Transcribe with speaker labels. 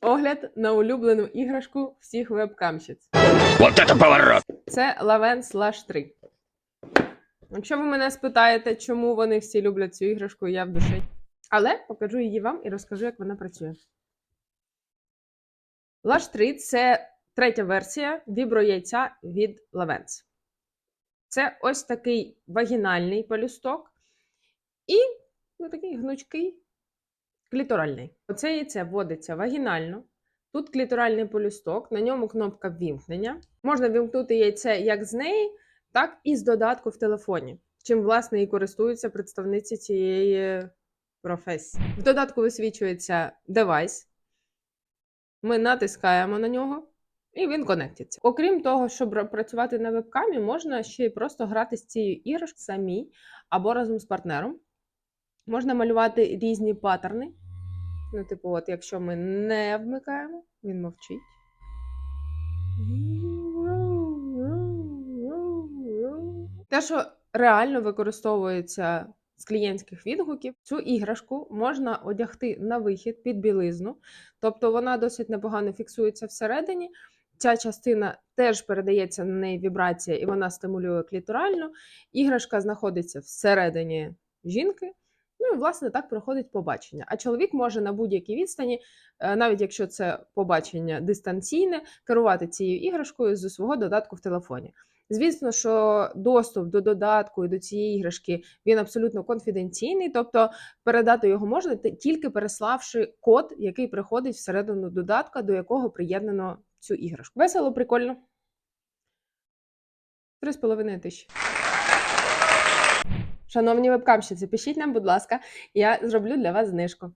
Speaker 1: Огляд на улюблену іграшку всіх вебкамщиць.
Speaker 2: Вот это поворот!
Speaker 1: Це Laven Slash 3. Якщо ви мене спитаєте, чому вони всі люблять цю іграшку, я в душі. Але покажу її вам і розкажу, як вона працює. Lash 3 це третя версія віброяйця від Lavens. Це ось такий вагінальний пелюсток і ну, такий гнучкий кліторальний. Оце яйце вводиться вагінально. Тут кліторальний полюсток, на ньому кнопка ввімкнення. Можна вімкнути яйце як з неї, так і з додатку в телефоні, чим, власне, і користуються представниці цієї професії. В додатку висвічується девайс. Ми натискаємо на нього, і він конектиться. Окрім того, щоб працювати на вебкамі, можна ще й просто грати з цією іграшкою самі або разом з партнером. Можна малювати різні паттерни. Ну, типу, от якщо ми не вмикаємо, він мовчить. Те, що реально використовується з клієнтських відгуків, цю іграшку можна одягти на вихід під білизну, тобто вона досить непогано фіксується всередині. Ця частина теж передається на неї вібрація, і вона стимулює кліторально. Іграшка знаходиться всередині жінки. Ну і власне так проходить побачення. А чоловік може на будь-якій відстані, е, навіть якщо це побачення дистанційне, керувати цією іграшкою з свого додатку в телефоні. Звісно, що доступ до додатку і до цієї іграшки він абсолютно конфіденційний, тобто передати його можна тільки переславши код, який приходить всередину додатка, до якого приєднано цю іграшку. Весело, прикольно. Три з половиною тисячі. Шановні вебкамщиці, пишіть нам, будь ласка, я зроблю для вас знижку.